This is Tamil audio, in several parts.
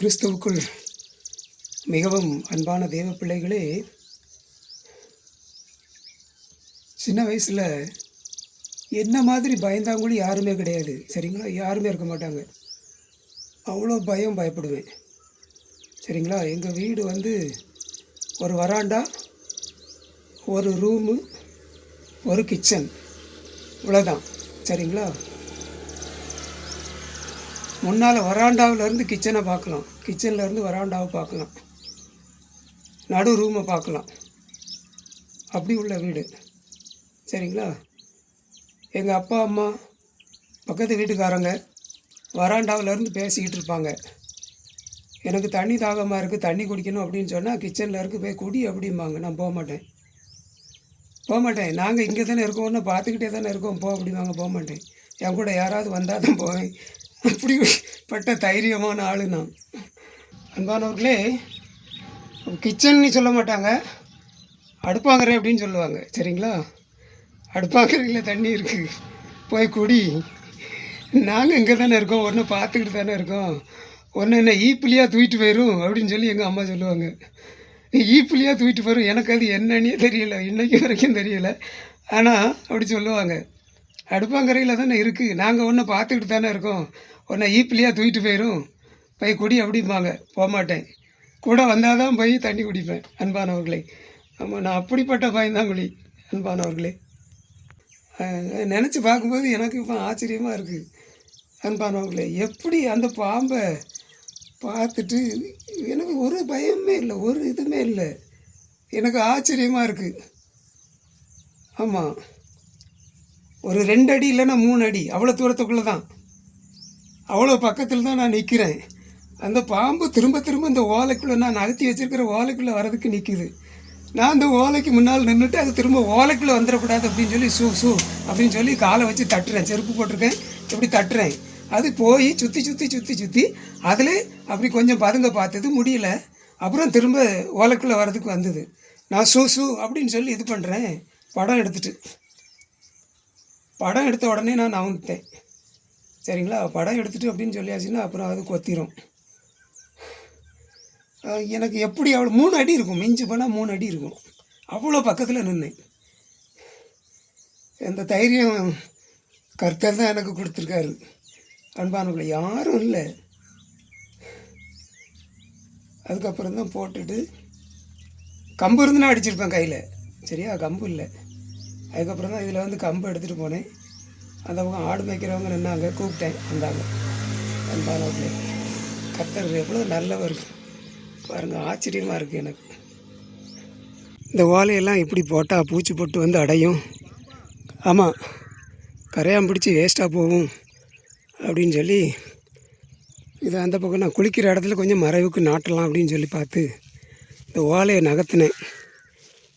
கிறிஸ்துவுக்குள் மிகவும் அன்பான தேவ பிள்ளைகளே சின்ன வயசில் என்ன மாதிரி பயந்தாங்கூடி யாருமே கிடையாது. சரிங்களா? யாருமே இருக்க மாட்டாங்க. அவ்வளோ பயம் பயப்படுவேன். சரிங்களா? எங்கள் வீடு வந்து ஒரு வராண்டா ஒரு ரூமு ஒரு கிச்சன். இவ்வளோதான் சரிங்களா? முன்னால் வராண்டாவிலேருந்து கிச்சனை பார்க்கலாம் கிச்சன்லேருந்து வராண்டாவை பார்க்கலாம் நடு ரூமை பார்க்கலாம் அப்படி உள்ள வீடு. சரிங்களா? எங்கள் அப்பா அம்மா பக்கத்து வீட்டுக்காரங்க வராண்டாவிலேருந்து பேசிக்கிட்டு இருப்பாங்க. எனக்கு தண்ணி தாகமாக இருக்குது தண்ணி குடிக்கணும் அப்படின்னு சொன்னால் கிச்சனில் இருக்கு போய் குடி அப்படிம்பாங்க. நான் போக மாட்டேன். போக மாட்டேன். நாங்கள் இங்கே தானே இருக்கோம்னு பார்த்துக்கிட்டே தானே இருக்கோம். போ அப்படிம்பாங்க. போக மாட்டேன். என் கூட யாராவது வந்தால் தான் போவேன். அப்படிப்பட்ட தைரியமான ஆளு நான். அன்பானவர்களே கிச்சன்னு சொல்ல மாட்டாங்க. அடுப்பாங்கிறேன் அப்படின்னு சொல்லுவாங்க. சரிங்களா? அடுப்பாங்கரையில் தண்ணி இருக்குது போய் குடி. நாங்கள் இங்கே தானே இருக்கோம். ஒன்று பார்த்துக்கிட்டு தானே இருக்கோம். ஒன்று என்ன ஈப்பிலியாக தூக்கிட்டு போயிடும் அப்படின்னு சொல்லி எங்கள் அம்மா சொல்லுவாங்க. ஈப்புலியாக தூக்கிட்டு போயிடும் எனக்கு அது என்னன்னே தெரியல. இன்னைக்கு வரைக்கும் தெரியல. ஆனால் அப்படி சொல்லுவாங்க. அடுப்பாங்கரையில் தானே இருக்குது நாங்கள் ஒன்று பார்த்துக்கிட்டு தானே இருக்கோம். உன்னை ஈப்பிலியாக தூக்கிட்டு போயிடும் போய் குடி அப்படிம்பாங்க. போக மாட்டேன் கூட வந்தால் தான் போய் தண்ணி குடிப்பேன் அன்பானவர்களே. ஆமாம் நான் அப்படிப்பட்ட பயந்தாங்குழி அன்பானவர்களே. நினச்சி பார்க்கும்போது எனக்கு இப்போ ஆச்சரியமாக இருக்குது அன்பானவர்களே. எப்படி அந்த பாம்பை பார்த்துட்டு எனக்கு ஒரு பயமே இல்லை ஒரு இதுவுமே இல்லை. எனக்கு ஆச்சரியமாக இருக்குது ஆமாம் ஒரு ரெண்டு அடி இல்லைன்னா மூணு அடி அவ்வளோ தூரத்துக்குள்ளே தான். அவ்வளோ பக்கத்தில் தான் நான் நிற்கிறேன் அந்த பாம்பு திரும்ப திரும்ப இந்த ஓலைக்குள்ளே நான் நகர்த்தி வச்சுருக்கிற ஓலைக்குள்ளே வரதுக்கு நிற்குது நான் அந்த ஓலைக்கு முன்னால் நின்றுட்டு அது திரும்ப ஓலைக்குள்ளே வந்துடக்கூடாது அப்படின்னு சொல்லி சூ சூ அப்படின்னு சொல்லி காலை வச்சு தட்டுறேன். செருப்பு போட்டிருக்கேன். இப்படி தட்டுறேன். அது போய் சுற்றி சுற்றி சுற்றி சுற்றி அதில் அப்படி கொஞ்சம் பதுங்க பார்த்தது முடியல. அப்புறம் திரும்ப ஓலைக்குள்ளே வர்றதுக்கு வந்தது. நான் சூ சூ அப்படின்னு சொல்லி இது பண்ணுறேன் படம் எடுத்துகிட்டு படம் எடுத்த உடனே நான் நவுந்துட்டேன். சரிங்களா? படம் எடுத்துட்டு அப்படின்னு சொல்லியாச்சுன்னா அப்புறம் அது கொத்திரும். எனக்கு எப்படி அவ்வளோ மூணு அடி இருக்கும். மிஞ்சி போனால் மூணு அடி இருக்கும். அவ்வளோ பக்கத்தில் நின்னேன். இந்த தைரியம்? கர்த்தர் தான் எனக்கு கொடுத்துருக்காரு. அன்பானவங்களை யாரும் இல்லை. அதுக்கப்புறம் தான் போட்டுட்டு கம்பு இருந்துன்னா அடிச்சிருப்பேன் கையில். சரியா? கம்பு இல்லை. அதுக்கப்புறம் தான் இதில் வந்து கம்பு எடுத்துகிட்டு போனேன். அந்த பக்கம் ஆடு மேய்க்கிறவங்க நின்னாங்க கூப்பிட்டேன் வந்தாங்க. அன்பானவர்களே கத்தர் எவ்வளோ நல்லவர். பாருங்கள் ஆச்சரியமாக இருக்குது எனக்கு. இந்த ஓலையெல்லாம் இப்படி போட்டால் பூச்சி போட்டு வந்து அடையும். ஆமாம் கரையான் பிடிச்சி வேஸ்ட்டாக போகும் அப்படின்னு சொல்லி இது அந்த பக்கம் நான் குளிக்கிற இடத்துல கொஞ்சம் மறைவுக்கு நாட்டலாம் அப்படின்னு சொல்லி பார்த்து இந்த ஓலையை நகர்த்தினேன்.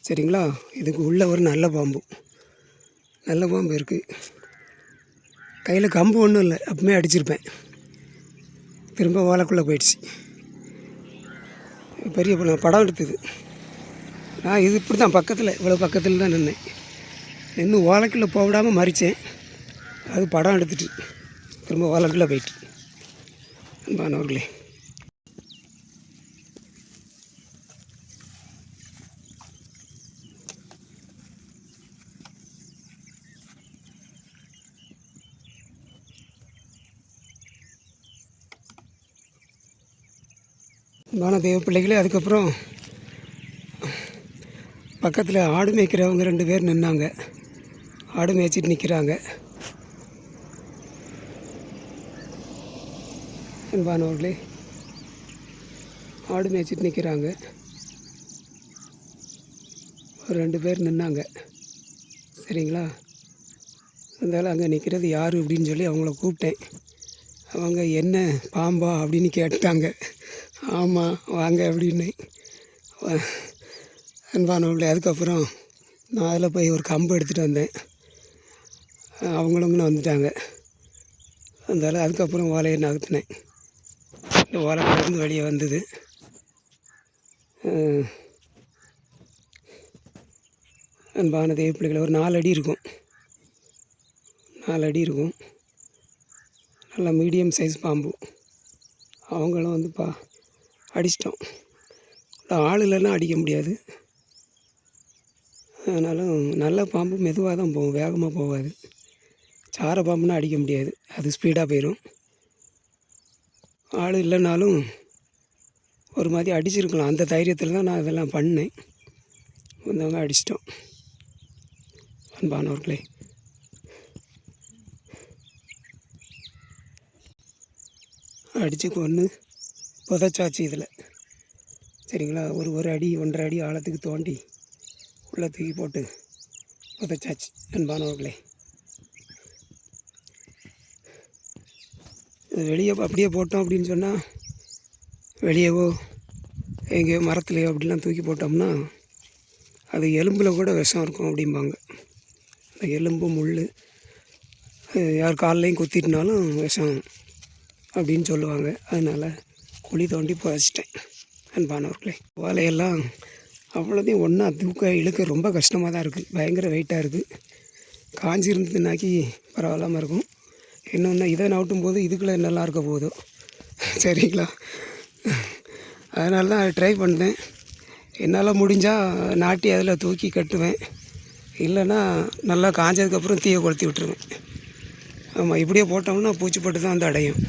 சரிங்களா? இதுக்கு உள்ள ஒரு நல்ல பாம்பு. நல்ல பாம்பு இருக்குது கையில் கம்பு ஒன்றும் இல்லை. அப்பவுமே அடிச்சிருப்பேன். திரும்ப ஓலைக்குள்ளே போயிடுச்சு. பெரிய பொண்ணு படம் எடுத்தது. நான் இது இப்படி தான் பக்கத்தில் இவ்வளோ பக்கத்தில் தான் நின்னேன். நின்று ஓலைக்குள்ளே போடாமல் மறித்தேன் அது படம் எடுத்துட்டு திரும்ப ஓலைக்குள்ளே போயிட்டு. அன்பானவர்களே. அன்பான தெய்வ பிள்ளைகளே அதுக்கப்புறம் பக்கத்தில் ஆடு மேய்க்கிறவங்க ரெண்டு பேர் நின்னாங்க. ஆடு மேய்ச்சிட்டு நிற்கிறாங்க அன்பானவர்களே ஆடு மேய்ச்சிட்டு நிற்கிறாங்க ஒரு ரெண்டு பேர் நின்னாங்க. சரிங்களா? இருந்தாலும் அங்கே நிற்கிறது யார் அப்படின்னு சொல்லி அவங்கள கூப்பிட்டேன். அவங்க என்ன பாம்பா அப்படின்னு கேட்டாங்க. ஆமாம் வாங்க அப்படின்னு. அன்பான அன்பானவர்களே அதுக்கப்புறம் நான் அதில் போய் ஒரு கம்பு எடுத்துகிட்டு வந்தேன். அவங்களும் வந்துட்டாங்க. அதனால் அதுக்கப்புறம் ஓலையை நகர்த்தினேன். இந்த ஓலையிலேருந்து வெளியே வந்தது. அன்பான தெய்வ பிள்ளைகளை ஒரு நாலு அடி இருக்கும். நாலு அடி இருக்கும். நல்ல மீடியம் சைஸ் பாம்பு. அவங்களும் வந்து பா அடிச்சிட்டோம். ஆள் இல்லைன்னா அடிக்க முடியாது. ஆனாலும் நல்ல பாம்பு மெதுவாக தான் போகும் வேகமாக போகாது. சார பாம்புனா அடிக்க முடியாது அது ஸ்பீடாக போயிடும் ஆள் இல்லைனாலும் ஒரு மாதிரி அடிச்சிருக்கலாம். அந்த தைரியத்தில் தான் நான் இதெல்லாம் பண்ணேன். வந்தவங்க அடிச்சிட்டோம். அன்பானவர்களே. அடித்து கொன்று புதைச்சாச்சு இதில். சரிங்களா? ஒரு ஒரு அடி ஒன்றரை அடி ஆழத்துக்கு தோண்டி உள்ளே தூக்கி போட்டு புதைச்சாச்சு. அன்பானவர்களே. வெளியே அப்படியே போட்டோம் அப்படின்னு சொன்னால் வெளியவோ எங்கேயோ மரத்துலையோ அப்படிலாம் தூக்கி போட்டோம்னா அது எலும்பில் கூட விஷம் இருக்கும் அப்படிம்பாங்க. அந்த எலும்பு முள் யார் கால்லையும் குத்திட்டுனாலும் விஷம் அப்படின்னு சொல்லுவாங்க. அதனால் குழி தோண்டி புதைச்சிட்டேன். அன்பானவர்களே வாழையெல்லாம் அவ்வளோதையும் ஒன்றா தூக்க இழுக்க ரொம்ப கஷ்டமாக தான் இருக்குது பயங்கர வெயிட்டாக இருக்குது காஞ்சி இருந்ததுனாக்கி பரவாயில்லாமல் இருக்கும். இன்னொன்று இதை நவுட்டும் போது இதுக்குள்ளே நல்லா இருக்க போதும் சரிங்களா? அதனால தான் ட்ரை பண்ணேன். என்னால் முடிஞ்சால் நாட்டி அதில் தூக்கி கட்டுவேன். இல்லைன்னா நல்லா காஞ்சதுக்கப்புறம் தீயை கொளுத்தி விட்டுருவேன். ஆமாம் இப்படியே போட்டோம்னா பூச்சிப்பட்டு தான் வந்து அடையும்.